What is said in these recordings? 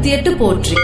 நூத்தி எட்டு போற்றி.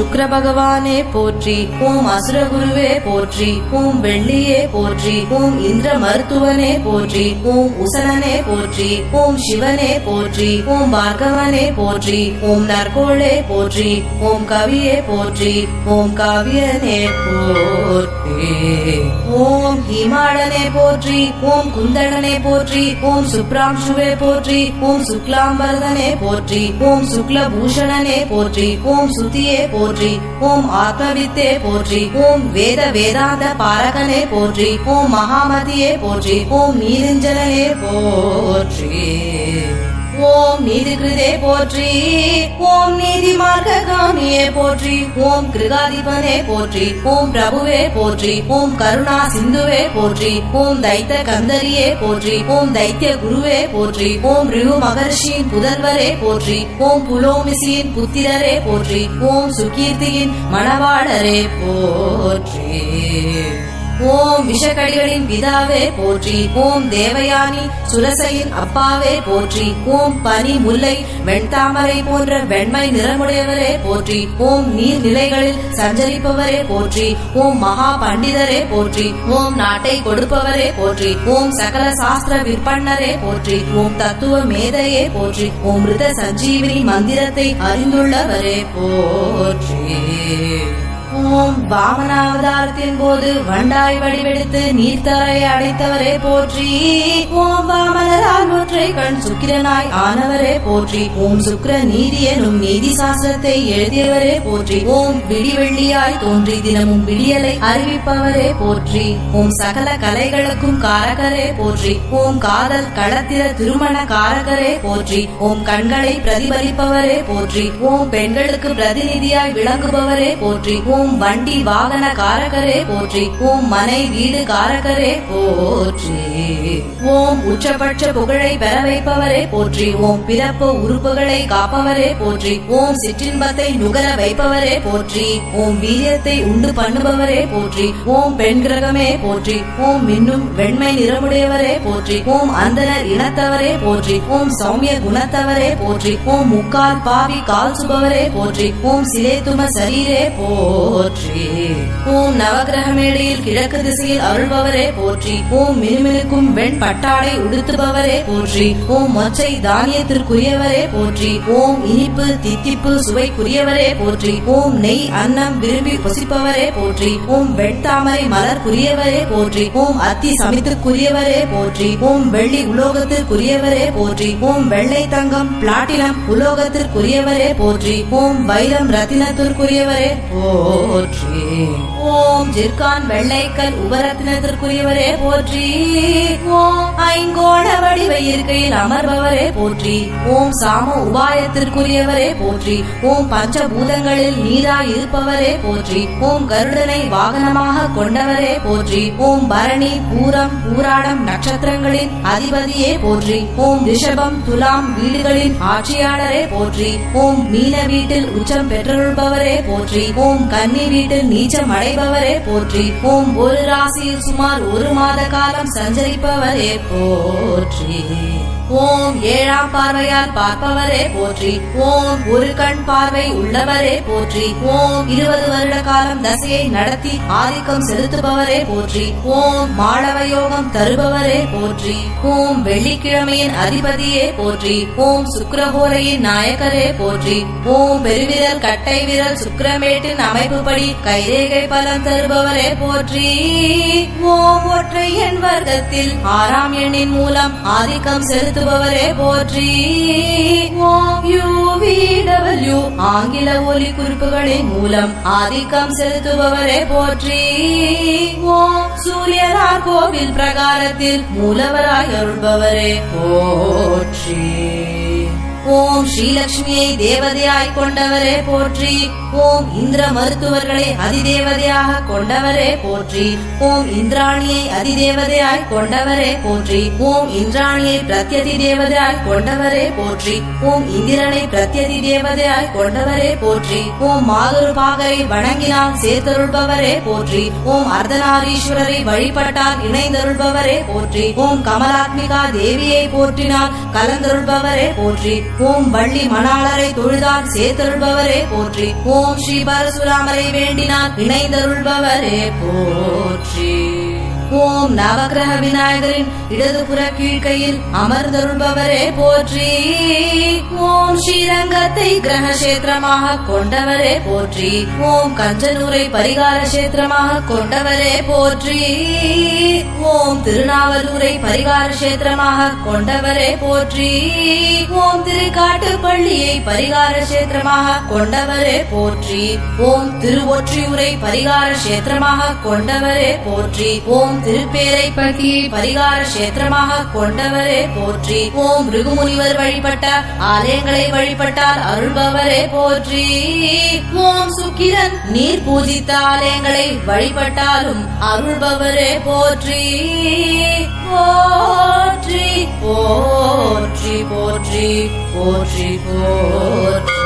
சுக்கர பகவானே போற்றி ஓம் அசுர குருவே போற்றி ஓம் வெள்ளியே போற்றி ஓம் இந்திர மருத்துவனே போற்றி ஓம் உசனனே போற்றி ஓம் சிவனே போற்றி ஓம் பார்கவனே போற்றி ஓம் நற்கோளே போற்றி ஓம் கவியே போற்றி ஓம் காவியனே போற்றி ஓம் ஹிமாடனே போற்றி ஓம் குந்தடனே போற்றி ஓம் சுப்ராம்சுவே போற்றி ஓம் சுக்லாம்பரதனே போற்றி ஓம் சுக்லபூஷணனே போற்றி ஓம் சுத்தியே போற்றி ஓம் ஆத்மவித்தே போற்றி ஓம் வேத வேதாந்த பாரகனே போற்றி ஓம் மகாமதியே போற்றி ஓம் நீரிஞ்சனே போற்றி. ஓம் நீதி கிருதே போற்றி ஓம் நீதி மார்க்ககாமியே போற்றி ஓம் கிருகாதிபனே போற்றி ஓம் பிரபுவே போற்றி ஓம் கருணா சிந்துவே போற்றி ஓம் தைத்த கந்தரியே போற்றி ஓம் தைத்திய குருவே போற்றி ஓம் ரிவு மகர்ஷியின் புதல்வரே போற்றி ஓம் புலோமிசியின் புத்திரரே போற்றி ஓம் சுகீர்த்தியின் மணவாளரே போற்றி. ஓம் விஷக்கடிகளின் விதாவே போற்றி. ஓம் தேவயானி சுரசையின் அப்பாவே போற்றி. ஓம் பனி முல்லை வெண்தாமரை போன்ற வெண்மை நிறமுடையவரே போற்றி. ஓம் நீர்நிலைகளில் சஞ்சரிப்பவரே போற்றி. ஓம் மகா பண்டிதரே போற்றி. ஓம் நாட்டை கொடுப்பவரே போற்றி. ஓம் சகல சாஸ்திர விற்பன்னரே போற்றி. ஓம் தத்துவ மேதையே போற்றி. ஓம் மிருத சஞ்சீவினி மந்திரத்தை அறிந்துள்ளவரே போற்றி. ஓம் வாமனாவதாரத்தின் போது வண்டாய் வடிவெடுத்து நீர்த்தரை அடைத்தவரே போற்றி. ஓம் வாமனரால் ஒற்றை கண் சுக்கிரனாய் ஆனவரே போற்றி. ஓம் சுக்கிர நீதி எனும் நீதி சாஸ்திரத்தை எழுதியவரே போற்றி. ஓம் விடிவெள்ளியாய் தோன்றி தினமும் விடியலை அறிவிப்பவரே போற்றி. ஓம் சகல கலைகளுக்கும் காரகரே போற்றி. ஓம் காதல் களத்திர திருமண காரகரே போற்றி. ஓம் கண்களை பிரதிபலிப்பவரே போற்றி. ஓம் பெண்களுக்கு பிரதிநிதியாய் விளங்குபவரே போற்றி. ஓம் வண்டி வாகன காரகரே போற்றி ஓம் மனை வீடு காரகரே போற்றி ஓம் உச்சபட்ச புகழை பெற வைப்பவரே போற்றி ஓம் பிறப்பு உறுப்புகளை காப்பவரே போற்றி ஓம் சிற்றின்பத்தை நுகர வைப்பவரே போற்றி ஓம் வீரியத்தை உண்டு பண்ணுபவரே போற்றி ஓம் பெண் கிரகமே போற்றி ஓம் இன்னும் வெண்மை நிறமுடையவரே போற்றி ஓம் அந்தனர் இனத்தவரே போற்றி ஓம் சௌமிய குணத்தவரே போற்றி ஓம் முக்கால் பாவி கால் சுபவரே போற்றி ஓம் சிலேதும சரீரே போற்றி ஓம் நவகிரக மேடையில் கிழக்கு திசையில் அருள்பவரே போற்றி ஓம் மினுமினுக்கும் வெண் பட்டாடை உடுத்துபவரே போற்றி ஓம் மொச்சை தானியத்திற்குரியவரே போற்றி ஓம் இனிப்பு தித்திப்பு சுவைக்குரியவரே போற்றி ஓம் நெய் அன்னம் விரும்பி புசிப்பவரே போற்றி ஓம் வெண்தாமரை மலர்க்குரியவரே போற்றி ஓம் அத்தி சமித்துக்குரியவரே போற்றி ஓம் வெள்ளி உலோகத்திற்குரியவரே போற்றி ஓம் வெள்ளை தங்கம் பிளாட்டினம் உலோகத்திற்குரியவரே போற்றி ஓம் வைரம் ரத்தினத்திற்குரியவரே போற்றி. ஓம் ஜிர்கான் வெள்ளைக்கல் உபரத்தினத்திற்குரியவரே போற்றி. ஓம் ஐங்கோண வடிவ இருக்கையில் அமர்பவரே போற்றி. ஓம் சாம உபாயத்திற்குரியவரே போற்றி. ஓம் பஞ்சபூதங்களில் நீரா இருப்பவரே போற்றி. ஓம் கருடனை வாகனமாக கொண்டவரே போற்றி. ஓம் பரணி பூரம் பூராடம் நட்சத்திரங்களின் அதிபதியே போற்றி. ஓம் ரிஷபம் துலாம் வீடுகளின் ஆட்சியாளரே போற்றி. ஓம் மீன வீட்டில் உச்சம் பெற்றருள்பவரே போற்றி. ஓம் கன்னி வீட்டில் நீச்சம் அடைபவரே போற்றி. ஓம் ஒரு ராசியில் சுமார் ஒரு மாத காலம் சஞ்சரிப்பவரே போற்றி. ஓம் ஏழாம் பார்வையால் பார்ப்பவரே போற்றி. ஓம் ஒரு கண் பார்வை உள்ளவரே போற்றி. ஓம் இருபது வருட காலம் தசையை நடத்தி ஆதிக்கம் செலுத்துபவரே போற்றி. ஓம் மாணவ யோகம் தருபவரே போற்றி. ஓம் வெள்ளிக்கிழமையின் அதிபதியே போற்றி. ஓம் சுக்கரபோரையின் நாயக்கரே போற்றி. ஓம் பெருவிரல் கட்டை விரல் அமைப்பு அமைப்புப்படி கைரேகை பலம் தருபவரே போற்றி. ஓம் ஒற்றை என் வர்க்கத்தில் ஆறாம் எண்ணின் மூலம் ஆதிக்கம் செலுத்துபவரே போற்றி. ஓம் யூ வி டபிள்யூ ஆங்கில ஒலி குறிப்புகளின் மூலம் ஆதிக்கம் செலுத்துபவரே போற்றி. ஓம் சூரியனார் கோவில் பிரகாரத்தில் மூலவராய் அருள்பவரே போற்றி. ஓம் ஸ்ரீலக்ஷ்மியை தேவதையாய் கொண்டவரே போற்றி. ஓம் இந்திர மருத்துவர்களை அதிதேவதையாக கொண்டவரே போற்றி. ஓம் இந்திராணியை அதிதேவதையாய் கொண்டவரே போற்றி. ஓம் இந்திராணியை பிரத்யதி தேவதையாய் கொண்டவரே போற்றி. ஓம் இந்திரனை பிரத்யதி தேவதையாய் கொண்டவரே போற்றி. ஓம் மாதுரு பாகரை வணங்கினால் சேர்த்தருள்பவரே போற்றி. ஓம் அர்த்தநாரீஸ்வரரை வழிபட்டால் இணைந்தருள்பவரே போற்றி. ஓம் கமலாத்மிகா தேவியை போற்றினால் கலந்தருள்பவரே போற்றி. ஓம் வள்ளி மணாளரை தொழுதால் சேர்த்தருள்பவரே போற்றி. ஓம் ஸ்ரீ பரசுராமரை வேண்டினால் இணைந்தருள்பவரே போற்றி. ஓம் நவக்கிரக விநாயகரின் இடதுபுற கீழ்கையில் அமர்ந்தருள்பவரே போற்றி. ஓம் ஸ்ரீரங்கத்தை கிரக கஷேத்திரமாக கொண்டவரே போற்றி. ஓம் கஞ்சனூரை பரிகார கஷேத்திரமாக கொண்டவரே போற்றி. ஓம் திருநாவலூரை பரிகார கஷேத்திரமாக கொண்டவரே போற்றி. ஓம் திருவள்ளியை பரிகார கஷேத்திரமாக கொண்டவரே போற்றி. ஓம் திருவொற்றியூரை பரிகார கஷேத்திரமாக கொண்டவரே போற்றி. ஓம் திருப்பேரைப்பட்டியை பரிகார கஷேத்திரமாக கொண்டவரே போற்றி. ஓம் ருகுமுனிவர் வழிபட்ட ஆலயங்களை வழிபட்டால் அருள்பவரே போற்றி. ஓம் சுக்கிரன் நீர் பூஜித்த ஆலயங்களை வழிபட்டாலும் அருள்பவரே போற்றி. போற்றி. போற்றி போற்றி போற்றி. போற்றி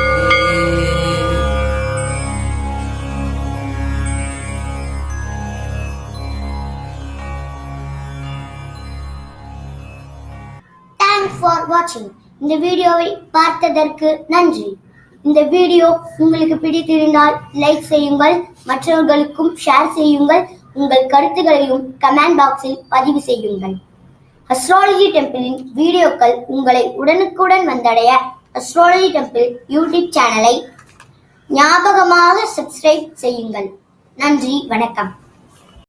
தேங்க்ஸ் ஃபார் வாட்சிங் இந்த வீடியோவை பார்த்ததற்கு நன்றி. இந்த வீடியோ உங்களுக்கு பிடித்திருந்தால் லைக் செய்யுங்கள் மற்றவர்களுக்கும் ஷேர் செய்யுங்கள் உங்கள் கருத்துகளையும் கமெண்ட் பாக்ஸில் பதிவு செய்யுங்கள். அஸ்ட்ராலஜி டெம்பிளின் வீடியோக்கள் உங்களை உடனுக்குடன் வந்தடைய அஸ்ட்ராலஜி டெம்பிள் யூடியூப் சேனலை ஞாபகமாக சப்ஸ்கிரைப் செய்யுங்கள். நன்றி வணக்கம்.